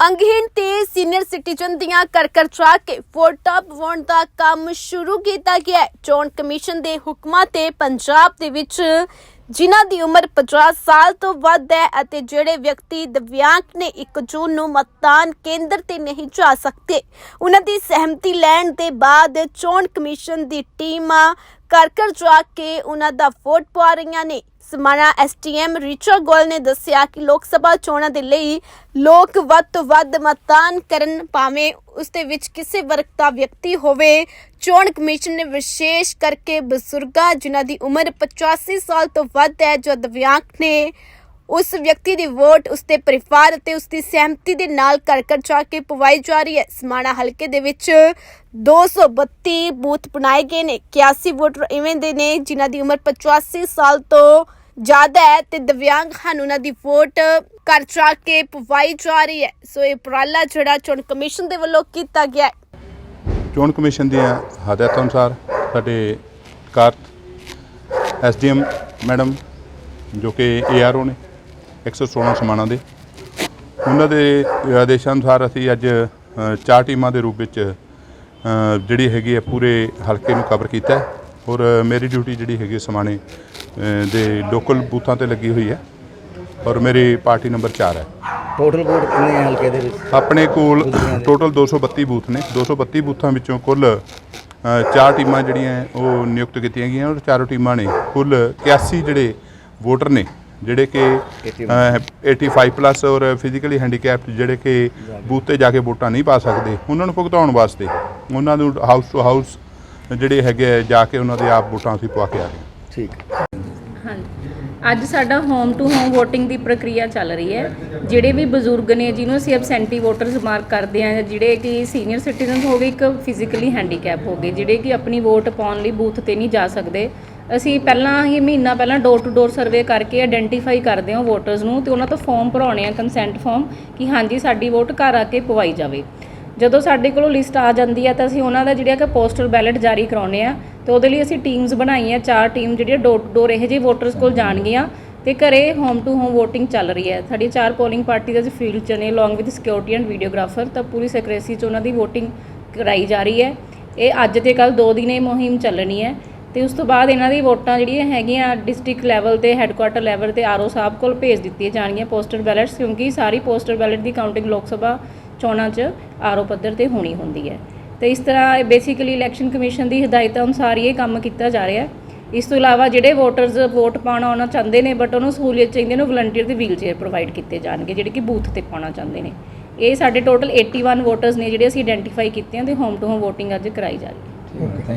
ਅੰਗਹੀਣ ਤੇ senior citizen ਦੀਆਂ ਕਰਕਰ ਚਾ ਕੇ ਫੋਟੋ ਪਵਾਉਣ ਦਾ ਕੰਮ ਸ਼ੁਰੂ ਕੀਤਾ ਗਿਆ ਹੈ। ਚੋਣ ਕਮਿਸ਼ਨ ਦੇ ਹੁਕਮਾਂ ਤੇ ਪੰਜਾਬ ਦੇ ਵਿੱਚ ਜਿਨ੍ਹਾਂ ਦੀ ਉਮਰ 50 ਸਾਲ ਤੋਂ ਵੱਧ ਹੈ ਅਤੇ ਜਿਹੜੇ ਵਿਅਕਤੀ ਦਿਵਿਆਂਗ ਨੇ 1 ਜੂਨ ਨੂੰ ਮਤਦਾਨ ਕੇਂਦਰ ਤੇ ਨਹੀਂ ਜਾ ਸਕਦੇ। ਉਹਨਾਂ ਦੀ ਸਹਿਮਤੀ ਲੈਣ ਦੇ ਬਾਅਦ ਚੋਣ ਕਮਿਸ਼ਨ ਦੀ ਟੀਮ ਘਰ ਘਰ ਜਾ ਕੇ ਉਹਨਾਂ ਦਾ ਵੋਟ ਪਵਾ ਰਹੀਆਂ ਨੇ। ਸਮਾਣਾ ਐਸਟੀਐਮ ਰਿਚਾ ਗੋਲ ਨੇ ਦੱਸਿਆ ਕਿ ਲੋਕ ਸਭਾ ਚੋਣਾਂ ਦੇ ਲਈ ਲੋਕ ਵੱਧ ਤੋਂ ਵੱਧ ਮਤਦਾਨ ਕਰਨ, ਭਾਵੇਂ ਉਸ ਦੇ ਵਿੱਚ ਕਿਸੇ ਵਰਗ ਦਾ ਵਿਅਕਤੀ ਹੋਵੇ। ਚੋਣ ਕਮਿਸ਼ਨ ਨੇ ਵਿਸ਼ੇਸ਼ ਕਰਕੇ ਬਜ਼ੁਰਗਾਂ ਜਿਨ੍ਹਾਂ ਦੀ ਉਮਰ 85 ਸਾਲ ਤੋਂ ਵੱਧ ਹੈ, ਜੋ ਦਿਵਿਆਂਗ ਨੇ। ਉਸ ਵਿਅਕਤੀ ਦੀ ਵੋਟ, ਉਸ ਦੇ ਪਰਿਵਾਰ ਅਤੇ ਉਸ ਦੀ ਸਹਿਮਤੀ ਦੇ ਨਾਲ ਘਰ ਘਰ ਜਾ ਕੇ ਪਵਾਈ ਜਾ ਰਹੀ ਹੈ। ਸਮਾਣਾ ਹਲਕੇ ਦੇ ਵਿੱਚ 232 ਬੂਥ ਬਣਾਏ ਗਏ ਨੇ। 81 ਵੋਟਰ ਇਵੇਂ ਦੇ ਨੇ ਜਿਨ੍ਹਾਂ ਦੀ ਉਮਰ 85 ਸਾਲ ਤੋਂ ਜ਼ਿਆਦਾ ਹੈ ਤੇ ਦਿਵਿਆਂਗ ਹਨ। ਉਹਨਾਂ ਦੀ ਵੋਟ ਘਰ ਜਾ ਕੇ ਪਵਾਈ ਜਾ ਰਹੀ ਹੈ। ਸੋ ਇਹ ਉਪਰਾਲਾ ਜਿਹੜਾ ਚੋਣ ਕਮਿਸ਼ਨ ਦੇ ਵੱਲੋਂ ਕੀਤਾ ਗਿਆ ਚੋਣ ਕਮਿਸ਼ਨ ਦੀਆਂ ਹਦਾਇਤਾਂ ਅਨੁਸਾਰ ਸਾਡੇ ਕਾਰ ਐਸਡੀਐਮ ਮੈਡਮ ਜੋ ਕਿ ਏਆਰਓ ਨੇ 116 ਸਮਾਣਾ ਦੇ। ਉਹਨਾਂ ਦੇ ਆਦੇਸ਼ਾਂ ਅਨੁਸਾਰ ਅਸੀਂ ਅੱਜ ਚਾਰ ਟੀਮਾਂ ਦੇ ਰੂਪ ਵਿੱਚ ਜਿਹੜੀ ਹੈਗੀ ਹੈ ਪੂਰੇ ਹਲਕੇ ਨੂੰ ਕਵਰ ਕੀਤਾ ਔਰ ਮੇਰੀ ਡਿਊਟੀ ਜਿਹੜੀ ਹੈਗੀ ਸਮਾਣੇ ਦੇ ਲੋਕਲ ਬੂਥਾਂ ਤੇ ਲੱਗੀ ਹੋਈ ਹੈ। ਔਰ ਮੇਰੀ ਪਾਰਟੀ ਨੰਬਰ 4 ਹੈ। ਟੋਟਲ ਵੋਟ ਕਿੰਨੇ ਹੈ ਹਲਕੇ ਦੇ ਵਿੱਚ? ਆਪਣੇ ਕੋਲ ਟੋਟਲ 232 ਬੂਥ ਨੇ। 232 ਬੂਥਾਂ ਵਿੱਚੋਂ ਕੁੱਲ ਚਾਰ ਟੀਮਾਂ ਜਿਹੜੀਆਂ ਉਹ ਨਿਯੁਕਤ ਕੀਤੀਆਂ ਗਈਆਂ ਔਰ ਚਾਰੋਂ ਟੀਮਾਂ ਨੇ ਕੁੱਲ 81 ਜਿਹੜੇ ਵੋਟਰ ਨੇ ਜਿਹੜੇ ਕਿ ਅ, 85 ਪਲੱਸ ਔਰ ਫਿਜ਼ੀਕਲੀ ਹੈਂਡੀਕੈਪਡ ਜਿਹੜੇ ਕਿ ਬੂਥ ਤੇ ਜਾ ਕੇ ਵੋਟਾਂ ਨਹੀਂ ਪਾ ਸਕਦੇ ਉਹਨਾਂ ਨੂੰ ਭੁਗਤਾਉਣ ਵਾਸਤੇ ਉਹਨਾਂ ਨੂੰ ਹਾਊਸ ਟੂ ਹਾਊਸ ਜਿਹੜੇ ਹੈਗੇ ਆ, ਜਾ ਕੇ ਉਹਨਾਂ ਦੇ ਆਪ ਵੋਟਾਂ ਅਸੀਂ ਪਵਾ ਕੇ ਆ ਹਾਂ ਠੀਕ। ਹਾਂਜੀ। ਅੱਜ ਸਾਡਾ ਹੋਮ ਟੂ ਹੋਮ VOTING ਦੀ ਪ੍ਰਕਿਰਿਆ ਚੱਲ ਰਹੀ ਹੈ। ਜਿਹੜੇ ਵੀ ਬਜ਼ੁਰਗ ਨੇ ਜਿਹਨੂੰ ਅਸੀਂ ਐਬਸੈਂਟੀ ਵੋਟਰਸ ਮਾਰਕ ਕਰਦੇ ਹਾਂ ਜਿਹੜੇ ਕਿ ਸੀਨੀਅਰ ਸਿਟੀਜ਼ਨਸ ਹੋ ਗਏ ਇੱਕ ਫਿਜ਼ੀਕਲੀ ਹੈਂਡੀਕੈਪ ਹੋ ਗਏ ਜਿਹੜੇ ਕਿ ਆਪਣੀ ਵੋਟ ਪਾਉਣ ਲਈ ਬੂਥ ਤੇ ਨਹੀਂ ਜਾ ਸਕਦੇ। ਅਸੀਂ ਪਹਿਲਾਂ ਹੀ ਮਹੀਨਾ ਪਹਿਲਾਂ ਡੋਰ ਟੂ ਡੋਰ ਸਰਵੇ ਕਰਕੇ ਆਇਡੈਂਟੀਫਾਈ ਕਰਦੇ ਹਾਂ ਵੋਟਰਸ ਨੂੰ ਤੇ ਉਹਨਾਂ ਤੋਂ ਫਾਰਮ ਭਰਾਉਣੇ ਆ ਕੰਸੈਂਟ ਫਾਰਮ ਕਿ ਹਾਂਜੀ, ਸਾਡੀ ਵੋਟ ਘਰ ਆ ਕੇ ਪਵਾਈ ਜਾਵੇ। ਜਦੋਂ ਸਾਡੇ ਕੋਲੋਂ ਲਿਸਟ ਆ ਜਾਂਦੀ ਹੈ ਤਾਂ ਅਸੀਂ ਉਹਨਾਂ ਦਾ ਜਿਹੜਾ ਕਿ ਪੋਸਟਲ ਬੈਲਟ ਜਾਰੀ ਕਰਾਉਨੇ ਆ ਤੇ ਉਹਦੇ ਲਈ ਅਸੀਂ ਟੀਮਸ ਬਣਾਈਆਂ ਚਾਰ ਟੀਮ ਜਿਹੜੀਆਂ ਡੋਰ ਟੂ ਡੋਰ ਇਹੋ ਜਿਹੇ ਵੋਟਰਸ ਕੋਲ ਜਾਣਗੀਆਂ ਤੇ ਘਰੇ ਹੋਮ ਟੂ ਹੋਮ ਵੋਟਿੰਗ ਚੱਲ ਰਹੀ ਹੈ। ਸਾਡੀ ਚਾਰ ਪੋਲਿੰਗ ਪਾਰਟੀ ਦੇ ਫੀਲਡ ਚ ਨੇ along with security and videographer ਤਾਂ ਪੂਰੀ ਸੈਕਰੇਸੀ ਚ ਉਹਨਾਂ ਦੀ ਵੋਟਿੰਗ ਕਰਾਈ ਜਾ ਰਹੀ ਹੈ। ਇਹ ਅੱਜ ਤੇ ਕੱਲ ਦੋ ਦਿਨ ਇਹ ਮੁਹਿੰਮ ਚੱਲਣੀ ਹੈ। ਤੇ ਉਸ ਤੋਂ ਬਾਅਦ ਇਹਨਾਂ ਦੀ ਵੋਟਾਂ ਜਿਹੜੀਆਂ ਹੈਗੀਆਂ ਡਿਸਟ੍ਰਿਕਟ ਲੈਵਲ ਤੇ ਹੈੱਡਕੁਆਟਰ ਲੈਵਲ ਤੇ ਆਰਓ ਸਾਹਿਬ ਕੋਲ ਭੇਜ ਦਿੱਤੀਆਂ ਜਾਣਗੀਆਂ ਪੋਸਟਲ ਬੈਲਟਸ, ਕਿਉਂਕਿ ਸਾਰੀ ਪੋਸਟਲ ਬੈਲਟ ਦੀ ਕਾਊਂਟਿੰਗ ਲੋਕ ਸਭਾ ਚੋਣਾਂ 'ਚ ਆਰਓ ਪੱਧਰ ਤੇ ਹੋਣੀ ਹੁੰਦੀ ਹੈ। ਤੇ ਇਸ ਤਰ੍ਹਾਂ ਬੇਸਿਕਲੀ ਇਲੈਕਸ਼ਨ ਕਮਿਸ਼ਨ ਦੀ ਹਦਾਇਤਾਂ ਅਨੁਸਾਰ ਹੀ ਇਹ ਕੰਮ ਕੀਤਾ ਜਾ ਰਿਹਾ ਹੈ। ਇਸ ਤੋਂ ਇਲਾਵਾ ਜਿਹੜੇ ਵੋਟਰਸ ਵੋਟ ਪਾਉਣਾ ਆਉਣਾ ਚਾਹੁੰਦੇ ਨੇ ਬਟ ਉਹਨੂੰ ਸਹੂਲੀਅਤ ਚਾਹੀਦੀ ਨੇ ਵਲੰਟੀਅਰ ਦੇ ਵੀਲਚੇਅਰ ਪ੍ਰੋਵਾਈਡ ਕੀਤੇ ਜਾਣਗੇ, ਜਿਹੜੇ ਕਿ ਬੂਥ ਤੇ ਪਾਉਣਾ ਚਾਹੁੰਦੇ ਨੇ। ਇਹ ਸਾਡੇ ਟੋਟਲ 81 ਵੋਟਰਸ ਨੇ, ਜਿਹੜੇ ਅਸੀਂ ਆਇਡੈਂਟੀਫਾਈ ਕੀਤੇ ਹਨ ਤੇ ਹੋਮ ਟੂ ਹੋਮ VOTING ਅੱਜ ਕਰਾਈ ਜਾ ਰਹੀ ਹੈ।